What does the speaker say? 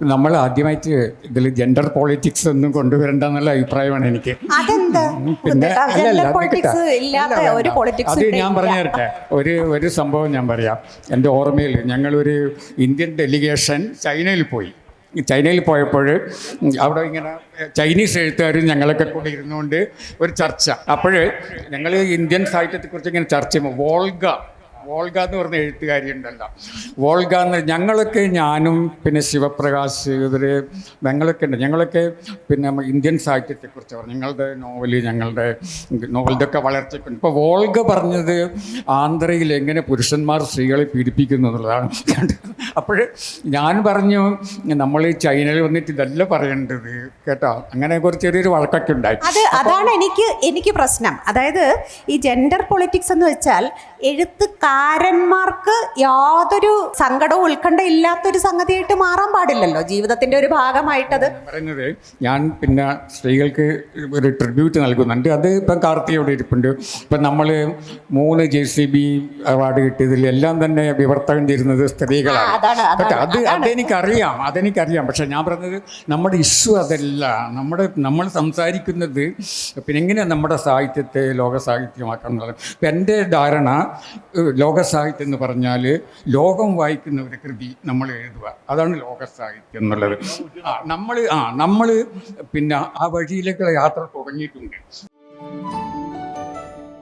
നമ്മൾ ആദ്യമായിട്ട് ഇതിൽ ജെൻഡർ പോളിറ്റിക്സ് ഒന്നും കൊണ്ടുവരണ്ടെന്നുള്ള അഭിപ്രായമാണ് എനിക്ക്. പിന്നെ അത് ഞാൻ പറഞ്ഞു തരട്ടെ. ഒരു ഒരു സംഭവം ഞാൻ പറയാം. എന്റെ ഓർമ്മയിൽ ഞങ്ങളൊരു ഇന്ത്യൻ ഡെലിഗേഷൻ ചൈനയിൽ പോയി. ചൈനയിൽ പോയപ്പോൾ അവിടെ ഇങ്ങനെ ചൈനീസ് എഴുത്തുകാരും ഞങ്ങളൊക്കെ കൂടി ഇരുന്നുകൊണ്ട് ഒരു ചർച്ച. അപ്പോൾ ഞങ്ങൾ ഇന്ത്യൻ സാഹിത്യത്തെക്കുറിച്ച് ഇങ്ങനെ ചർച്ച ചെയ്യുമ്പോൾ വോൾഗ വോൾഗ എന്ന് പറഞ്ഞ എഴുത്തുകാരി ഉണ്ടല്ലോ. വോൾഗ എന്ന് ഞങ്ങളൊക്കെ ഞാനും പിന്നെ ശിവപ്രകാശ് ഇവർ ഞങ്ങളൊക്കെ ഉണ്ട്. ഞങ്ങളൊക്കെ പിന്നെ ഇന്ത്യൻ സാഹിത്യത്തെക്കുറിച്ച് പറഞ്ഞു. ഞങ്ങളുടെ നോവൽ ഞങ്ങളുടെ നോവലിതൊക്കെ വളർച്ചയ്ക്കുണ്ട് ഇപ്പോൾ വോൾഗ പറഞ്ഞത് ആന്ധ്രയിൽ എങ്ങനെ പുരുഷന്മാർ സ്ത്രീകളെ പീഡിപ്പിക്കുന്നു എന്നുള്ളതാണ്. അപ്പോൾ ഞാൻ പറഞ്ഞു നമ്മൾ ഈ ചൈനയിൽ വന്നിട്ട് ഇതല്ല പറയേണ്ടത്. കേട്ടോ? അങ്ങനെ കുറച്ച് ചെറിയൊരു വഴക്കൊക്കെ ഉണ്ടായി. അത് അതാണ് എനിക്ക് എനിക്ക് പ്രശ്നം. അതായത് ഈ ജെൻഡർ പൊളിറ്റിക്സ് എന്ന് വെച്ചാൽ എഴുത്തുകാരന്മാർക്ക് യാതൊരു സങ്കടവും ഉത്കണ്ഠ ഇല്ലാത്തൊരു സംഗതിയായിട്ട് മാറാൻ പാടില്ലല്ലോ. ജീവിതത്തിന്റെ ഒരു ഭാഗമായിട്ടത് പറയുന്നത് ഞാൻ പിന്നെ സ്ത്രീകൾക്ക് ഒരു ട്രിബ്യൂട്ട് നൽകുന്നുണ്ട്. അത് ഇപ്പം കാർത്തികയോടെ ഇരിപ്പുണ്ട്. ഇപ്പം നമ്മൾ മൂന്ന് ജെ സി ബി അവാർഡ് കിട്ടിയതിൽ എല്ലാം തന്നെ വിവർത്തകം ചെയ്യുന്നത് സ്ത്രീകളാണ്. അതാണ്, അത് അതെനിക്കറിയാം അതെനിക്കറിയാം. പക്ഷെ ഞാൻ പറഞ്ഞത് നമ്മുടെ ഇഷ്യൂ അതല്ല. നമ്മുടെ നമ്മൾ സംസാരിക്കുന്നത് പിന്നെ എങ്ങനെയാണ് നമ്മുടെ സാഹിത്യത്തെ ലോക സാഹിത്യമാക്കണം എന്നുള്ളത് ഇപ്പം എന്റെ ധാരണ ലോക സാഹിത്യം എന്ന് പറഞ്ഞാൽ ലോകം വായിക്കുന്ന ഒരു കൃതി നമ്മൾ എഴുതുക. അതാണ് ലോക സാഹിത്യം എന്നുള്ളത്. ആ നമ്മൾ ആ നമ്മൾ പിന്നെ ആ വഴിയിലേക്കുള്ള യാത്ര തുടങ്ങിയിട്ടുണ്ട്.